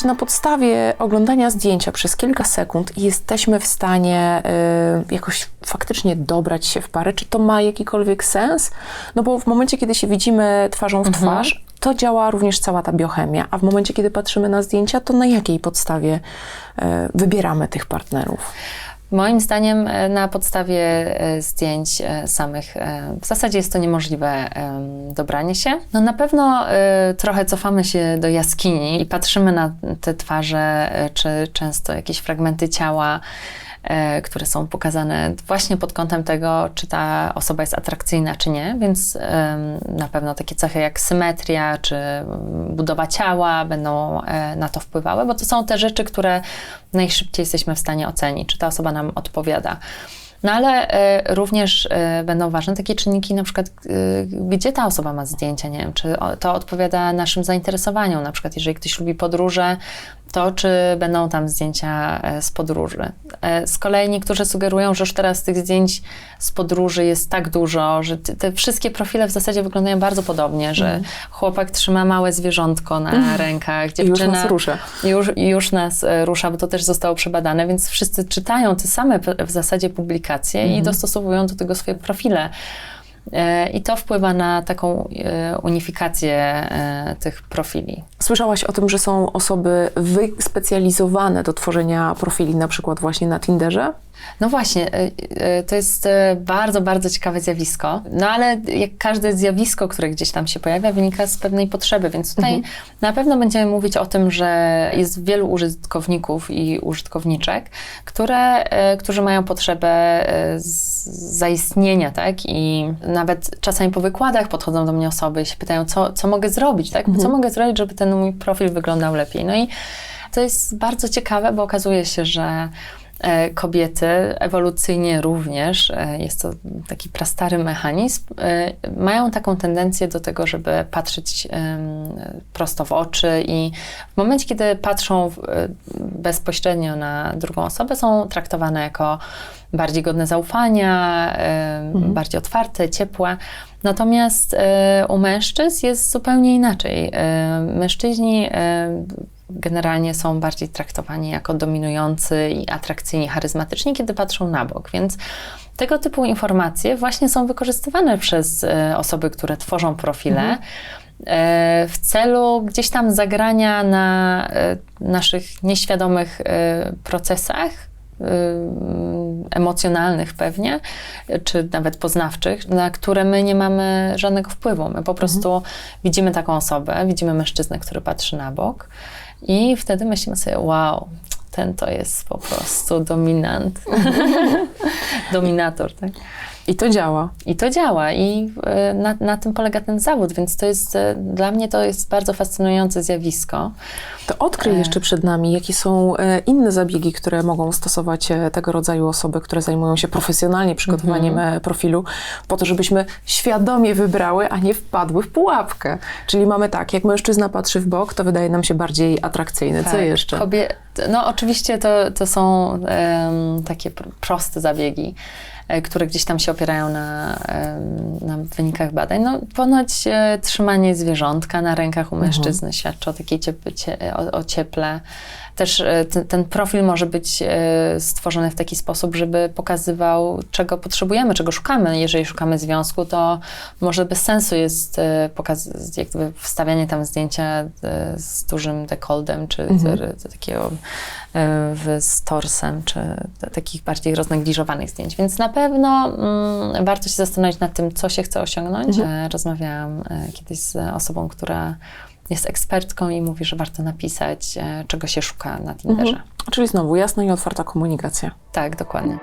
czy na podstawie oglądania zdjęcia przez kilka sekund jesteśmy w stanie y, jakoś faktycznie dobrać się w parę? Czy to ma jakikolwiek sens? No bo w momencie, kiedy się widzimy twarzą w twarz, to działa również cała ta biochemia. A w momencie, kiedy patrzymy na zdjęcia, to na jakiej podstawie y, wybieramy tych partnerów? Moim zdaniem e, na podstawie e, zdjęć e, samych w zasadzie jest to niemożliwe em, dobranie się. No na pewno trochę cofamy się do jaskini i patrzymy na te twarze, czy często jakieś fragmenty ciała, które są pokazane właśnie pod kątem tego, czy ta osoba jest atrakcyjna, czy nie. Więc na pewno takie cechy jak symetria, czy mm, budowa ciała będą e, na to wpływały, bo to są te rzeczy, które najszybciej jesteśmy w stanie ocenić, czy ta osoba nam odpowiada. No ale e, również e, będą ważne takie czynniki, na przykład e, gdzie ta osoba ma zdjęcia, nie wiem, czy o, to odpowiada naszym zainteresowaniom, na przykład jeżeli ktoś lubi podróże, to czy będą tam zdjęcia e, z podróży. E, Z kolei niektórzy sugerują, że już teraz tych zdjęć z podróży jest tak dużo, że te- wszystkie profile w zasadzie wyglądają bardzo podobnie, że chłopak trzyma małe zwierzątko na rękach, I już dziewczyna nas rusza. już, już nas e, rusza, bo to też zostało przebadane, więc wszyscy czytają te same w zasadzie publikacje i dostosowują do tego swoje profile. E, I to wpływa na taką e, unifikację e, tych profili. Słyszałaś o tym, że są osoby wyspecjalizowane do tworzenia profili, na przykład właśnie na Tinderze? No właśnie, to jest bardzo, bardzo ciekawe zjawisko. No ale jak każde zjawisko, które gdzieś tam się pojawia, wynika z pewnej potrzeby, więc tutaj na pewno będziemy mówić o tym, że jest wielu użytkowników i użytkowniczek, które, którzy mają potrzebę zaistnienia, tak? I nawet czasami po wykładach podchodzą do mnie osoby i się pytają, co, co mogę zrobić, tak? Co mogę zrobić, żeby ten mój profil wyglądał lepiej? No i to jest bardzo ciekawe, bo okazuje się, że kobiety ewolucyjnie również, e, jest to taki prastary mechanizm, e, mają taką tendencję do tego, żeby patrzeć prosto w oczy i w momencie, kiedy patrzą e, bezpośrednio na drugą osobę, są traktowane jako bardziej godne zaufania, em, bardziej otwarte, ciepłe. Natomiast e, u mężczyzn jest zupełnie inaczej. E, Mężczyźni e, generalnie są bardziej traktowani jako dominujący i atrakcyjni, charyzmatyczni, kiedy patrzą na bok. Więc tego typu informacje właśnie są wykorzystywane przez e, osoby, które tworzą profile. e, W celu gdzieś tam zagrania na e, naszych nieświadomych procesach, emocjonalnych pewnie, czy nawet poznawczych, na które my nie mamy żadnego wpływu. My po prostu widzimy taką osobę, widzimy mężczyznę, który patrzy na bok i wtedy myślimy sobie, wow, ten to jest po prostu dominant. Dominator, tak? I to działa. I to działa i e, na, na tym polega ten zawód, więc to jest, e, dla mnie to jest bardzo fascynujące zjawisko. To odkryj jeszcze przed nami, jakie są e, inne zabiegi, które mogą stosować e, tego rodzaju osoby, które zajmują się profesjonalnie przygotowaniem e, profilu, po to, żebyśmy świadomie wybrały, a nie wpadły w pułapkę. Czyli mamy tak, jak mężczyzna patrzy w bok, to wydaje nam się bardziej atrakcyjny. Co Tak, jeszcze? Kobie... No oczywiście to, to są em, takie pr- proste zabiegi, e, które gdzieś tam się opierają na, na wynikach badań. No ponoć e, trzymanie zwierzątka na rękach u mężczyzny świadczy o takiej o, o cieple. Też e, ten, ten profil może być e, stworzony w taki sposób, żeby pokazywał, czego potrzebujemy, czego szukamy. Jeżeli szukamy związku, to może bez sensu jest pokaz, jakby wstawianie tam zdjęcia z dużym dekoldem, czy z- z takiego z torsem, czy takich bardziej roznegliżowanych zdjęć. Więc na pewno mm, warto się zastanowić nad tym, co się chce osiągnąć. E, Rozmawiałam e, kiedyś z osobą, która jest ekspertką i mówi, że warto napisać, e, czego się szuka na Tinderze. Czyli znowu jasna i otwarta komunikacja. Tak, dokładnie.